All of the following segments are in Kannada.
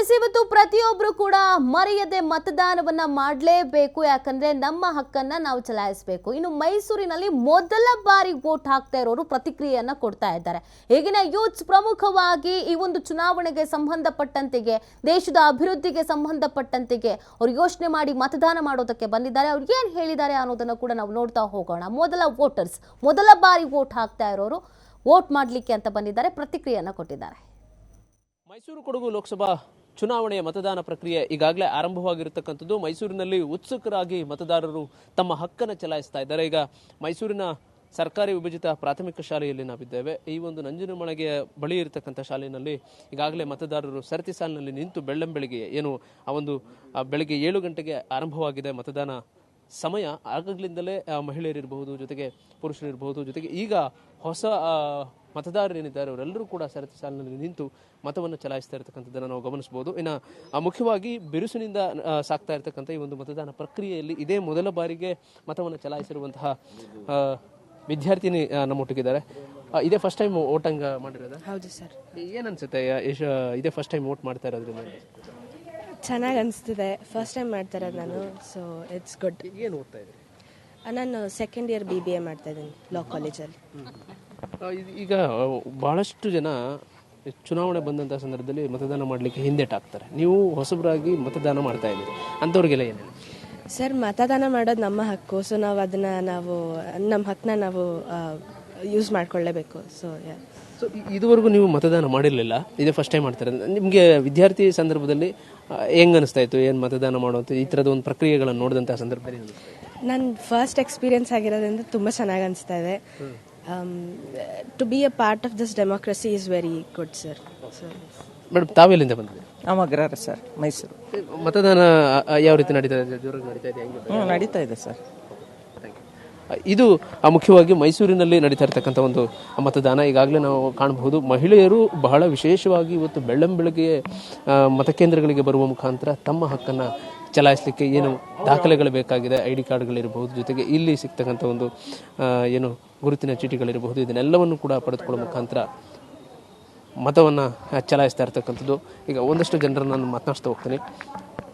ಎಸ್ ಇವತ್ತು ಪ್ರತಿಯೊಬ್ರು ಕೂಡ ಮರೆಯದೆ ಮತದಾನವನ್ನ ಮಾಡಲೇಬೇಕು, ಯಾಕಂದ್ರೆ ನಮ್ಮ ಹಕ್ಕನ್ನ ನಾವು ಚಲಾಯಿಸಬೇಕು. ಇನ್ನು ಮೈಸೂರಿನಲ್ಲಿ ಮೊದಲ ಬಾರಿ ವೋಟ್ ಹಾಕ್ತಾ ಇರೋರು ಪ್ರತಿಕ್ರಿಯೆಯನ್ನ ಕೊಡ್ತಾ ಇದ್ದಾರೆ. ಈಗಿನ ಯೂತ್ಸ್ ಪ್ರಮುಖವಾಗಿ ಈ ಒಂದು ಚುನಾವಣೆಗೆ ಸಂಬಂಧಪಟ್ಟಂತೆಗೆ, ದೇಶದ ಅಭಿವೃದ್ಧಿಗೆ ಸಂಬಂಧಪಟ್ಟಂತೆಗೆ ಅವ್ರು ಯೋಚನೆ ಮಾಡಿ ಮತದಾನ ಮಾಡೋದಕ್ಕೆ ಬಂದಿದ್ದಾರೆ. ಅವ್ರು ಏನ್ ಹೇಳಿದ್ದಾರೆ ಅನ್ನೋದನ್ನ ಕೂಡ ನಾವು ನೋಡ್ತಾ ಹೋಗೋಣ. ಮೊದಲ ವೋಟರ್ಸ್, ಮೊದಲ ಬಾರಿ ವೋಟ್ ಹಾಕ್ತಾ ಇರೋರು ವೋಟ್ ಮಾಡಲಿಕ್ಕೆ ಅಂತ ಬಂದಿದ್ದಾರೆ, ಪ್ರತಿಕ್ರಿಯೆಯನ್ನ ಕೊಟ್ಟಿದ್ದಾರೆ. ಮೈಸೂರು ಕೊಡಗು ಲೋಕಸಭಾ ಚುನಾವಣೆಯ ಮತದಾನ ಪ್ರಕ್ರಿಯೆ ಈಗಾಗಲೇ ಆರಂಭವಾಗಿರತಕ್ಕಂಥದ್ದು. ಮೈಸೂರಿನಲ್ಲಿ ಉತ್ಸುಕರಾಗಿ ಮತದಾರರು ತಮ್ಮ ಹಕ್ಕನ್ನು ಚಲಾಯಿಸ್ತಾ ಇದ್ದಾರೆ. ಈಗ ಮೈಸೂರಿನ ಸರ್ಕಾರಿ ವಿಭಜಿತ ಪ್ರಾಥಮಿಕ ಶಾಲೆಯಲ್ಲಿ ನಾವಿದ್ದೇವೆ. ಈ ಒಂದು ನಂಜನಮಳೆಗೆ ಬಳಿ ಇರತಕ್ಕಂಥ ಶಾಲೆಯಲ್ಲಿ ಈಗಾಗಲೇ ಮತದಾರರು ಸರತಿ ಸಾಲಿನಲ್ಲಿ ನಿಂತು ಬೆಳ್ಳಂಬೆಳಿಗ್ಗೆ ಏನು ಆ ಒಂದು ಬೆಳಗ್ಗೆ ಏಳು ಗಂಟೆಗೆ ಆರಂಭವಾಗಿದೆ ಮತದಾನ ಸಮಯ ಆಗಾಗ್ಲಿಂದಲೇ ಮಹಿಳೆಯರಿರಬಹುದು ಜೊತೆಗೆ ಪುರುಷರಿರಬಹುದು ಜೊತೆಗೆ ಈಗ ಹೊಸ ಮತದಾರರೇನಿದ್ದಾರೆ ಅವರೆಲ್ಲರೂ ಕೂಡ ಸರತಿ ಸಾಲಿನಲ್ಲಿ ನಿಂತು ಮತವನ್ನು ಚಲಾಯಿಸ್ತಾ ಇರತಕ್ಕಂಥದ್ದನ್ನು ನಾವು ಗಮನಿಸಬಹುದು ಇನ್ನು ಆ, ಮುಖ್ಯವಾಗಿ ಬಿರುಸಿನಿಂದ ಸಾಕ್ತಾ ಇರತಕ್ಕಂಥ ಈ ಒಂದು ಮತದಾನ ಪ್ರಕ್ರಿಯೆಯಲ್ಲಿ ಇದೇ ಮೊದಲ ಬಾರಿಗೆ ಮತವನ್ನು ಚಲಾಯಿಸಿರುವಂತಹ ವಿದ್ಯಾರ್ಥಿನಿ ನಮ್ಮ ನಮ್ಮೊಟ್ಟಿಗಿದ್ದಾರೆ. ಇದೇ ಫಸ್ಟ್ ಟೈಮ್ ವೋಟಂಗ್ ಮಾಡಿರೋದ? ಹೌದು ಸರ್. ಏನನ್ಸುತ್ತೆ ಅನ್ಸುತ್ತೆ ಯಶ್ ಇದೇ ಫಸ್ಟ್ ಟೈಮ್ ವೋಟ್ ಮಾಡ್ತಾ ಇರೋದ್ರಿಂದ? ಚೆನ್ನಾಗಿ ಅನಿಸ್ತಿದೆ ಫಸ್ಟ್ ಟೈಮ್ ಮಾಡ್ತಾರೆ ಇರೋದು ನಾನು ಸೊ ಇಟ್ಸ್ ಗುಡ್ ಏನು ಓದ್ತಾ ಇದ್ದೀರಿ ನಾನು second year B B A ಮಾಡ್ತಾ ಇದ್ದೀನಿ ಲಾ ಕಾಲೇಜಲ್ಲಿ ಈಗ ಭಾಳಷ್ಟು ಜನ ಚುನಾವಣೆ ಬಂದಂಥ ಸಂದರ್ಭದಲ್ಲಿ ಮತದಾನ ಮಾಡಲಿಕ್ಕೆ ಹಿಂದೆಟಾಗ್ತಾರೆ ನೀವು ಹೊಸಬರಾಗಿ ಮತದಾನ ಮಾಡ್ತಾ ಇದ್ದೀರಿ. ಅಂಥವ್ರಿಗೆಲ್ಲ ಏನು ಸರ್ ಮತದಾನ ಮಾಡೋದು ನಮ್ಮ ಹಕ್ಕು. ಸೊ ನಾವು ಅದನ್ನು ನಾವು ನಮ್ಮ ಹಕ್ಕನ್ನ ನಾವು ಯೂಸ್ ಮಾಡ್ಕೊಳ್ಳೇಬೇಕು. ಸೊ ಸೊ ಇದುವರೆಗೂ ನೀವು ಮತದಾನ ಮಾಡಿರಲಿಲ್ಲ? ಇದೇ ಫಸ್ಟ್ ಟೈಮ್ ಮಾಡ್ತಾರೆ? ನಿಮಗೆ ವಿದ್ಯಾರ್ಥಿ ಸಂದರ್ಭದಲ್ಲಿ ಹೆಂಗೆ ಅನಿಸ್ತಾ ಇತ್ತು? ಏನು ಮತದಾನ ಮಾಡುವಂಥ ಈ ಥರದ ಒಂದು ಪ್ರಕ್ರಿಯೆಗಳನ್ನು ನೋಡಿದಂಥ ಸಂದರ್ಭದಲ್ಲಿ ನನ್ನ ಫಸ್ಟ್ ಎಕ್ಸ್ಪೀರಿಯನ್ಸ್ ಆಗಿರೋದ್ರಿಂದ ತುಂಬ ಚೆನ್ನಾಗಿ ಅನಿಸ್ತಾ ಇದೆ. To be a part of this democracy is very good sir madam ತಾವೆಲ್ಲಿಂದ ಬಂದಿದೆ ನಮ್ಮ ಅಗ್ರಹಾರ ಸರ್ ಮೈಸೂರು. ಮತದಾನ ಯಾವ ರೀತಿ ನಡೀತಾ ಇದೆ? ಜೋರಾಗಿ ನಡೀತಾ ಇದೆ ನಡೀತಾ ಇದೆ ಸರ್ ಇದು ಮುಖ್ಯವಾಗಿ ಮೈಸೂರಿನಲ್ಲಿ ನಡೀತಾ ಇರತಕ್ಕಂಥ ಒಂದು ಮತದಾನ. ಈಗಾಗಲೇ ನಾವು ಕಾಣಬಹುದು, ಮಹಿಳೆಯರು ಬಹಳ ವಿಶೇಷವಾಗಿ ಇವತ್ತು ಬೆಳ್ಳಂಬೆಳಗ್ಗೆ ಮತಕೇಂದ್ರಗಳಿಗೆ ಬರುವ ಮುಖಾಂತರ ತಮ್ಮ ಹಕ್ಕನ್ನು ಚಲಾಯಿಸಲಿಕ್ಕೆ ಏನು ದಾಖಲೆಗಳು ಬೇಕಾಗಿದೆ, ಐ ಡಿ ಕಾರ್ಡ್ಗಳಿರಬಹುದು, ಜೊತೆಗೆ ಇಲ್ಲಿ ಸಿಗ್ತಕ್ಕಂಥ ಒಂದು ಏನು ಗುರುತಿನ ಚೀಟಿಗಳಿರಬಹುದು, ಇದನ್ನೆಲ್ಲವನ್ನು ಕೂಡ ಪಡೆದುಕೊಳ್ಳುವ ಮುಖಾಂತರ ಮತವನ್ನು ಚಲಾಯಿಸ್ತಾ ಇರ್ತಕ್ಕಂಥದ್ದು. ಈಗ ಒಂದಷ್ಟು ಜನರನ್ನು ನಾನು ಮಾತನಾಡ್ತಾ ಹೋಗ್ತೀನಿ.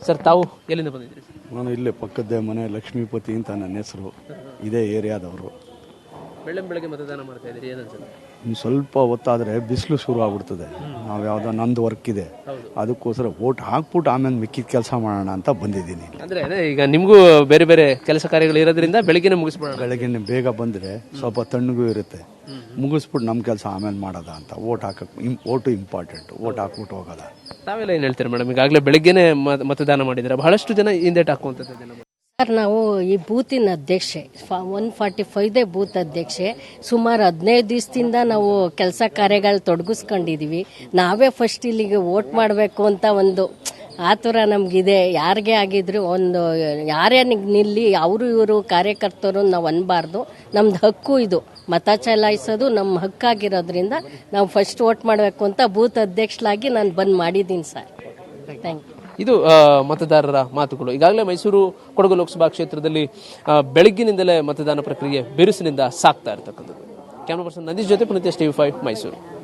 ಸರ್, ತಾವು ಎಲ್ಲಿಂದ ಬಂದಿದ್ದೀರಿ? ನಾನು ಇಲ್ಲೇ ಪಕ್ಕದ ಮನೆ ಲಕ್ಷ್ಮೀಪತಿ ಅಂತ ನನ್ನ ಹೆಸರು. ಇದೇ ಏರಿಯಾದವರು. ಬೆಳ್ಳಂಬೆಳಗ್ಗೆ ಮತದಾನ ಮಾಡ್ತಾ ಇದ್ದೀರಿ ಏನನ್ಸುತ್ತೆ? ಇನ್ನು ಸ್ವಲ್ಪ ಹೊತ್ತಾದರೆ ಬಿಸಿಲು ಶುರು ಆಗ್ಬಿಡ್ತದೆ. ನಾವು ಯಾವುದೋ ನಂದು ವರ್ಕ್ ಇದೆ. ಅದಕ್ಕೋಸ್ಕರ ಓಟ್ ಹಾಕ್ಬಿಟ್ಟು ಆಮೇಲೆ ಮಿಕ್ಕಿದ ಕೆಲಸ ಮಾಡೋಣ ಅಂತ ಬಂದಿದ್ದೀನಿ. ಅಂದ್ರೆ ಅದೇ ಈಗ ನಿಮಗೂ ಬೇರೆ ಬೇರೆ ಕೆಲಸ ಕಾರ್ಯಗಳು ಇರೋದ್ರಿಂದ ಬೆಳಗ್ಗೆ ಮುಗಿಸ್ಬಿಡೋಣ. ಬೆಳಗ್ಗೆ ಬೇಗ ಬಂದರೆ ಸ್ವಲ್ಪ ತಣ್ಣಗೂ ಇರುತ್ತೆ. ಮುಗಿಸ್ಬಿಟ್ಟು ನಮ್ಮ ಕೆಲಸ ಆಮೇಲೆ ಮಾಡೋದ ಅಂತ ಓಟ್ ಹಾಕಕ್ಕೆ ಇಮ್ ಓಟು ಇಂಪಾರ್ಟೆಂಟ್ ಓಟ್ ಹಾಕ್ಬಿಟ್ಟು ಹೋಗೋದ? ತಾವೆಲ್ಲ ಏನು ಹೇಳ್ತೀರಾ ಮೇಡಮ್ ಈಗಾಗಲೇ ಬೆಳಗ್ಗೆನೆ ಮತದಾನ ಮಾಡಿದ್ರೆ ಬಹಳಷ್ಟು ಜನ ಹಿಂದೇಟ್ ಹಾಕುವಂಥದ್ದು ಸರ್, ನಾವು ಈ ಬೂತಿನ ಅಧ್ಯಕ್ಷೆ ಒನ್ ಫಾರ್ಟಿ ಫೈವ್ದೇ ಬೂತ್ ಅಧ್ಯಕ್ಷೆ, ಸುಮಾರು ಹದಿನೈದು ದಿವಸದಿಂದ ನಾವು ಕೆಲಸ ಕಾರ್ಯಗಳು ತೊಡಗಿಸ್ಕೊಂಡಿದ್ದೀವಿ ನಾವೇ ಫಸ್ಟ್ ಇಲ್ಲಿಗೆ ವೋಟ್ ಮಾಡಬೇಕು ಅಂತ ಒಂದು ಆತುರ ನಮಗಿದೆ. ಯಾರಿಗೆ ಆಗಿದ್ರು ಒಂದು, ಯಾರೇ ನಿಲ್ಲಿ, ಅವರು ಇವರು ಕಾರ್ಯಕರ್ತರು ನಾವು ಅನ್ನಬಾರ್ದು ನಮ್ದು ಹಕ್ಕು ಇದು. ಮತ ಚಲಾಯಿಸೋದು ನಮ್ಮ ಹಕ್ಕಾಗಿರೋದ್ರಿಂದ ನಾವು ಫಸ್ಟ್ ವೋಟ್ ಮಾಡಬೇಕು ಅಂತ ಬೂತ್ ಅಧ್ಯಕ್ಷಲಾಗಿ ನಾನು ಬಂದು ಮಾಡಿದ್ದೀನಿ ಸರ್. ಥ್ಯಾಂಕ್ ಯು ಇದು ಮತದಾರರ ಮಾತುಗಳು. ಈಗಾಗಲೇ ಮೈಸೂರು ಕೊಡಗು ಲೋಕಸಭಾ ಕ್ಷೇತ್ರದಲ್ಲಿ ಬೆಳಗ್ಗಿನಿಂದಲೇ ಮತದಾನ ಪ್ರಕ್ರಿಯೆ ಬಿರುಸಿನಿಂದ ಸಾಕ್ತಾ ಇರತಕ್ಕಂಥದ್ದು. ಕ್ಯಾಮ್ರಾ ಪರ್ಸನ್ ನಂದೀಶ್ ಜೊತೆ ಪುನೀತ್ ಟಿವಿ ಫೈವ್ ಮೈಸೂರು.